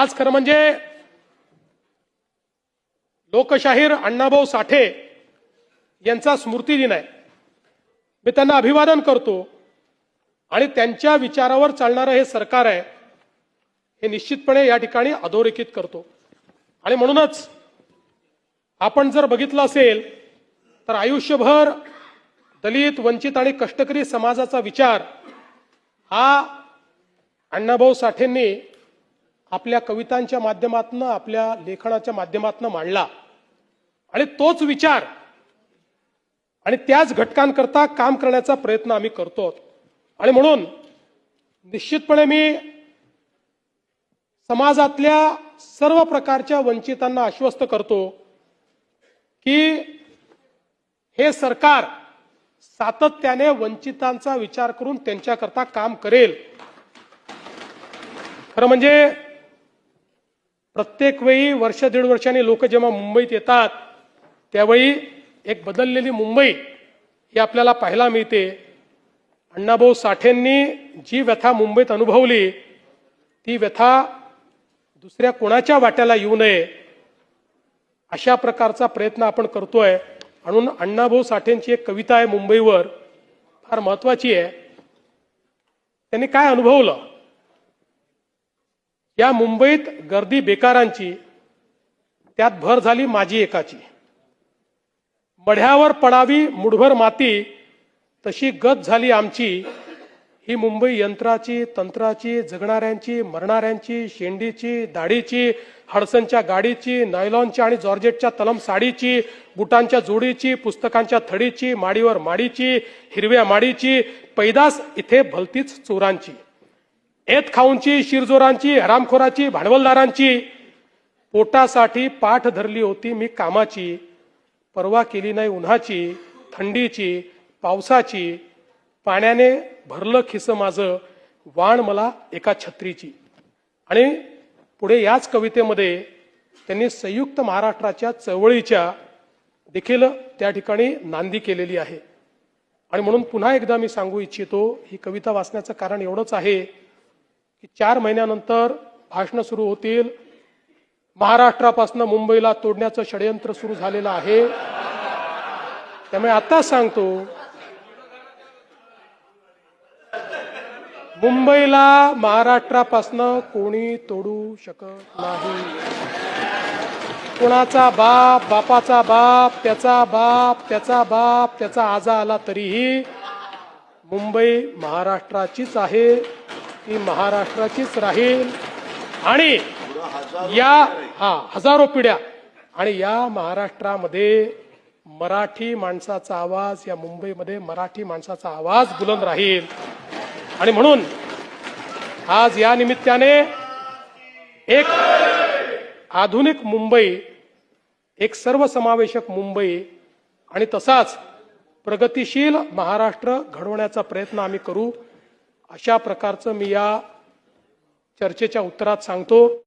आज खरं म्हणजे लोकशाहीर अण्णाभाऊ साठे यांचा स्मृती दिन आहे. मी त्यांना अभिवादन करतो आणि त्यांच्या विचारावर चालणारं हे सरकार आहे हे निश्चितपणे या ठिकाणी अधोरेखित करतो. आणि म्हणूनच आपण जर बघितलं असेल तर आयुष्यभर दलित वंचित आणि कष्टकरी समाजाचा विचार हा अण्णाभाऊ साठेंनी आपल्या कवितांच्या माध्यमातून आपल्या लेखनाच्या माध्यमातून मांडला. आणि तोच विचार आणि त्याच घटकांकरता काम करण्याचा प्रयत्न आम्ही करतो. आणि म्हणून निश्चितपणे मी समाजातल्या सर्व प्रकारच्या वंचितांना आश्वस्त करतो की हे सरकार सातत्याने वंचितांचा विचार करून त्यांच्याकरता काम करेल. खरं म्हणजे प्रत्येक वेळी वर्ष दीड वर्षांनी लोक जेव्हा मुंबईत येतात त्यावेळी एक बदललेली मुंबई ही आपल्याला पाहायला मिळते. अण्णाभाऊ साठेंनी जी व्यथा मुंबईत अनुभवली ती व्यथा दुसऱ्या कोणाच्या वाट्याला येऊ नये अशा प्रकारचा प्रयत्न आपण करतोय. म्हणून अण्णाभाऊ साठेंची एक कविता आहे मुंबईवर फार महत्वाची आहे. त्यांनी काय अनुभवलं? या मुंबईत गर्दी बेकारांची त्यात भर झाली माझी एकाची. मढ्यावर पडावी मुठभर माती तशी गत झाली आमची. ही मुंबई यंत्राची तंत्राची जगणाऱ्यांची मरणाऱ्यांची शेंडीची दाढीची हडसनच्या गाडीची नायलॉनच्या आणि जॉर्जेटच्या तलम साडीची बुटांच्या जोडीची पुस्तकांच्या थडीची माडीवर माडीची हिरव्या माडीची पैदास इथे भलतीच चोरांची. एत खाऊंची शिरजोरांची हरामखोराची भांडवलदारांची पोटासाठी पाठ धरली होती मी कामाची. परवा केली नाही उन्हाची थंडीची पावसाची. पाण्याने भरलं खिस माझं वाण मला एका छत्रीची. आणि पुढे याच कवितेमध्ये त्यांनी संयुक्त महाराष्ट्राच्या चळवळीच्या देखील त्या ठिकाणी नांदी केलेली आहे. आणि म्हणून पुन्हा एकदा मी सांगू इच्छितो ही कविता वाचण्याचं कारण एवढंच आहे की चार महिन्यानंतर भाषणं सुरू होतील. महाराष्ट्रापासून मुंबईला तोडण्याचं षडयंत्र सुरू झालेलं आहे. त्यामुळे आता सांगतो मुंबईला महाराष्ट्रापासनं कोणी तोडू शकत नाही. कोणाचा बाप बापाचा बाप त्याचा बाप त्याचा बाप त्याचा आजा आला तरीही मुंबई महाराष्ट्राचीच आहे. ती महाराष्ट्राचीच राहील. आणि या हा हजारो पिढ्या आणि या महाराष्ट्रामध्ये मराठी माणसाचा आवाज या मुंबईमध्ये मराठी माणसाचा आवाज बुलंद राहील. आणि म्हणून आज या निमित्ताने एक आधुनिक मुंबई एक सर्वसमावेशक मुंबई आणि तसाच प्रगतिशील महाराष्ट्र घडवण्याचा प्रयत्न आम्ही करू. अशा प्रकारचं मी या चर्चेच्या उत्तरात सांगतो.